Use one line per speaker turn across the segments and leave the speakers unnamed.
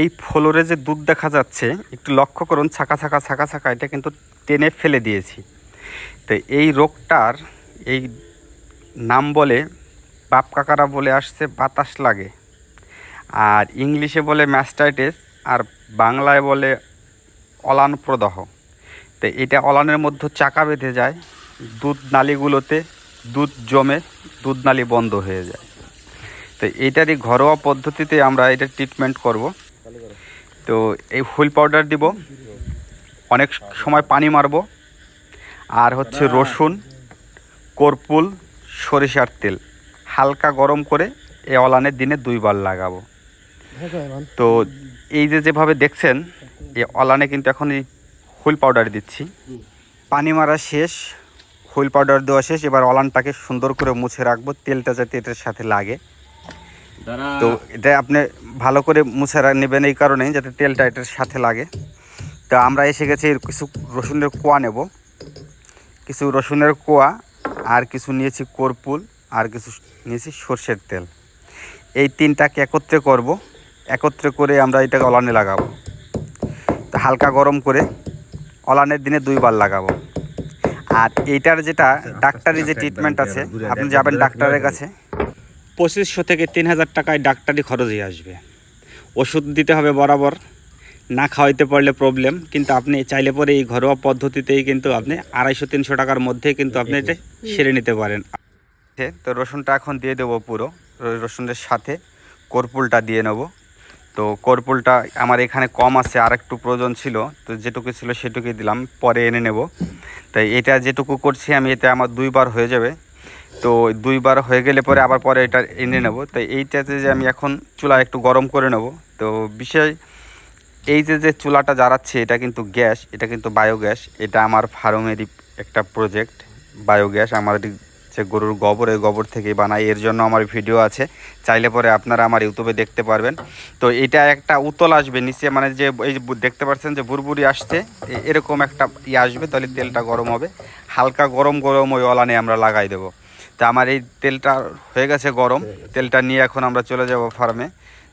এই ফ্লোরে যে দুধ দেখা যাচ্ছে, একটু লক্ষ্য করুন, ছাকা ছাকা ছাকা ছাকা, এটা কিন্তু টেনে ফেলে দিয়েছি। তো এই রোগটার এই নাম বলে বাপ কাকারা বলে আসছে, বাতাস লাগে। আর ইংলিশে বলে ম্যাস্টাইটিস, আর বাংলায় বলে অলান প্রদাহ তো এটা অলানের মধ্যে চাকা বেঁধে যায়, দুধ নালীগুলোতে দুধ জমে, দুধ নালী বন্ধ হয়ে যায়। তো এইটারই ঘরোয়া পদ্ধতিতে আমরা এটা ট্রিটমেন্ট করব। তো এই হুইল পাউডার দিব। অনেক সময় পানি মারবো। আর হচ্ছে রসুন কর্পুল সরিষার তেল। হালকা গরম করে এই অলানের দিনে দুইবার লাগাবো। তো এই যে যেভাবে দেখছেন, এই অলানে কিন্তু এখন এই হুইল পাউডার দিচ্ছি। পানি মারা শেষ, হুইল পাউডার দেওয়া শেষ। এবার অলানটাকে সুন্দর করে মুছে রাখব। তেলটা যাতে এটার সাথে লাগে। তো এটা আপনি ভালো করে মুছে নেবেন এই কারণেই যাতে তেলটা এটার সাথে লাগে। তো আমরা এসে গেছি কিছু রসুনের কোয়া নেব। কিছু রসুনের কোয়া আর কিছু নিয়েছি কর্পুল আর কিছু নিয়েছি সর্ষের তেল। এই তিনটাকে একত্রে করব। একত্রে করে আমরা এটাকে অলানে লাগাবো। তো হালকা গরম করে অলানের দিনে দুইবার লাগাবো। আর এইটার যেটা ডাক্তারি যে ট্রিটমেন্ট আছে আপনি যাবেন ডাক্তারের কাছে। পঁচিশশো থেকে তিন হাজার টাকায় ডাক্তারি খরচই আসবে। ওষুধ দিতে হবে বরাবর, না খাওয়াইতে পারলে প্রবলেম কিন্তু আপনি চাইলে পরে এই ঘরোয়া পদ্ধতিতেই কিন্তু আপনি আড়াইশো, তিনশো টাকার মধ্যে কিন্তু আপনি এটা সেরে নিতে পারেন। তো রসুনটা এখন দিয়ে দেবো পুরো। রসুনের সাথে কর্পুলটা দিয়ে নেব। তো কর্পুলটা আমার এখানে কম আছে আর একটু প্রয়োজন ছিল, তো যেটুকু ছিল সেটুকুই দিলাম, পরে এনে নেব। তাই এটা যেটুকু করছি আমি এতে আমার দুইবার হয়ে যাবে। তো দুইবার হয়ে গেলে পরে আবার পরে এটা এনে নেব। তো এইটাতে যে আমি এখন চুলা একটু গরম করে নেব। তো বিষয় এই যে যে চুলাটা জ্বালাচ্ছে, এটা কিন্তু গ্যাস, এটা কিন্তু বায়োগ্যাস। এটা আমার ফার্মেরই একটা প্রজেক্ট, বায়োগ্যাস। আমার যে গরুর গোবর এই গোবর থেকেই বানাই, এর জন্য আমার ভিডিও আছে। চাইলে পরে আপনারা আমার ইউটিউবে দেখতে পারবেন। তো এটা একটা উতল আসবে, নিচে মানে যে এই দেখতে পাচ্ছেন যে বুরবুরি আসছে এরকম একটা ই আসবে, তাহলে তেলটা গরম হবে। হালকা গরম গরম ওই অলানে আমরা লাগাই দেবো। তো আমার এই তেলটা হয়ে গেছে গরম। তেলটা নিয়ে এখন আমরা চলে যাব ফার্মে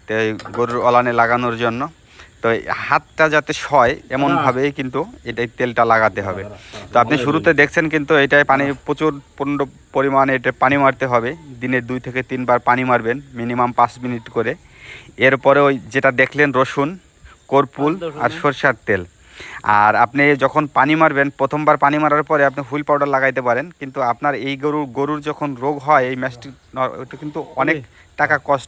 তো এই গরুর অলানে লাগানোর জন্য। তো হাতটা যাতে সয় এমনভাবেই কিন্তু এটাই তেলটা লাগাতে হবে। তো আপনি শুরুতে দেখছেন কিন্তু এটাই পানি প্রচুর পূর্ণ পরিমাণে এটা পানি মারতে হবে। দিনে দুই থেকে তিনবার পানি মারবেন মিনিমাম পাঁচ মিনিট করে। এরপরে ওই যেটা দেখলেন রসুন কর্পুল আর সরষার তেল। আর আপনি যখন পানি মারবেন প্রথমবার পানি মারার পরে আপনি হুইল পাউডার লাগাইতে পারেন কিন্তু আপনার এই গরুর গরুর যখন রোগ হয় এই ম্যাস্টিক কিন্তু অনেক টাকা কষ্ট।